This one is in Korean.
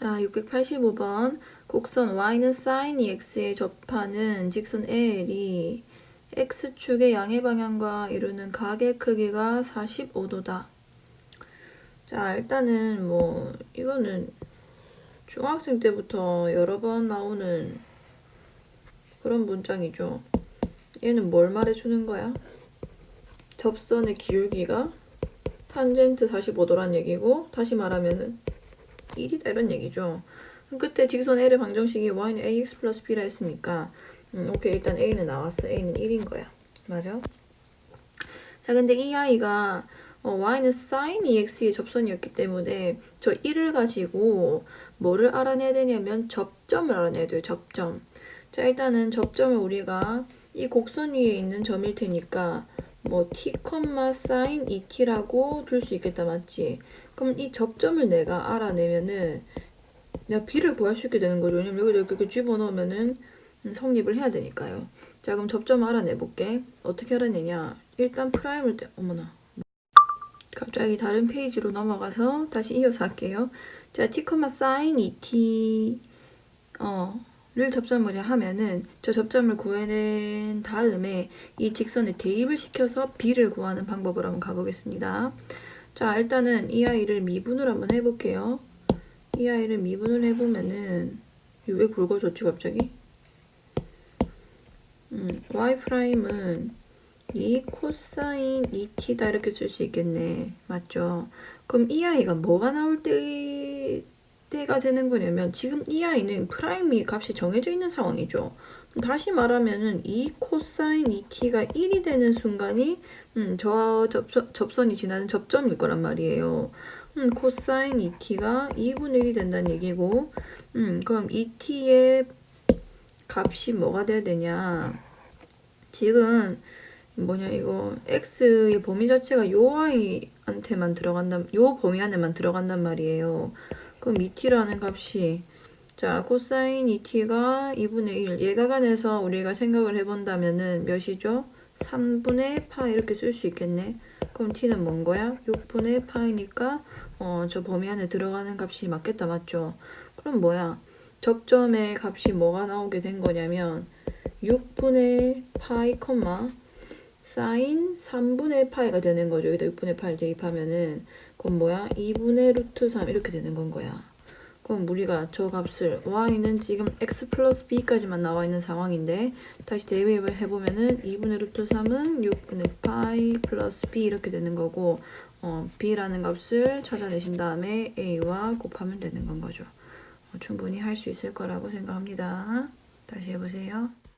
자, 685번. 곡선 y는 sin x에 접하는 직선 L이 x축의 양의 방향과 이루는 각의 크기가 45도다. 자, 일단은 뭐 이거는 중학생 때부터 여러 번 나오는 그런 문장이죠. 얘는 뭘 말해주는 거야? 접선의 기울기가 탄젠트 45도란 얘기고 다시 말하면은 1이다 이런 얘기죠. 그때 직선 L의 방정식이 y는 ax 플러스 b라 했으니까 음, 오케이 일단 a는 나왔어. a는 1인 거야. 맞아? 자 근데 이 아이가 어, y는 sin ex의 접선이었기 때문에 저 1을 가지고 뭐를 알아내야 되냐면 접점을 알아내야 돼요. 접점. 자 일단은 접점을 우리가 이 곡선 위에 있는 점일 테니까 뭐 t, sin 2t라고 둘 수 있겠다 맞지? 그럼 이 접점을 내가 알아내면은 내가 b를 구할 수 있게 되는 거죠. 왜냐면 여기다 이렇게 집어넣으면은 음, 성립을 해야 되니까요. 자 그럼 접점 알아내 볼게. 어떻게 알아내냐? 일단 프라임을 떼. 어머나. 갑자기 다른 페이지로 넘어가서 다시 이어서 할게요. 자 t, sin 2t 어. 를 접점을 하면은 저 접점을 구해낸 다음에 이 직선에 대입을 시켜서 b를 구하는 방법을 한번 가보겠습니다. 자 일단은 이 아이를 미분을 한번 해볼게요. 이 아이를 미분을 해보면은 왜 굵어졌지 갑자기? 음, y 프라임은 이 코사인 2t다 이렇게 쓸 수 있겠네. 맞죠? 그럼 이 아이가 뭐가 나올 때 때가 되는 거냐면 지금 이 아이는 프라임이 값이 정해져 있는 상황이죠. 다시 말하면은 이 코사인 2t가 1이 되는 순간이 음, 저 접선, 접선이 지나는 접점일 거란 말이에요. 음, 코사인 2t가 2분의 1이 된다는 얘기고 음, 그럼 2t의 값이 뭐가 돼야 되냐 지금 뭐냐 이거 x의 범위 자체가 요 아이한테만 들어간다 요 범위 안에만 들어간단 말이에요. 그럼 2t라는 값이 자 코사인 2t가 2분의 1 예가간에서 우리가 생각을 해본다면은 몇이죠? 3분의 파 이렇게 쓸 수 있겠네. 그럼 t는 뭔 거야? 6분의 파이니까 어, 저 범위 안에 들어가는 값이 맞겠다 맞죠? 그럼 뭐야? 접점의 값이 뭐가 나오게 된 거냐면 6분의 파이 콤마 사인 3분의 파이가 되는 거죠. 여기다 6분의 파이 대입하면은 그럼 뭐야? 2분의 루트 3 이렇게 되는 건 거야. 그럼 우리가 저 값을 y는 지금 x 플러스 b까지만 나와 있는 상황인데 다시 대입을 해보면은 2분의 루트 3은 6분의 파이 플러스 b 이렇게 되는 거고 어, b라는 값을 찾아내신 다음에 a와 곱하면 되는 건 거죠. 어, 충분히 할 수 있을 거라고 생각합니다. 다시 해보세요.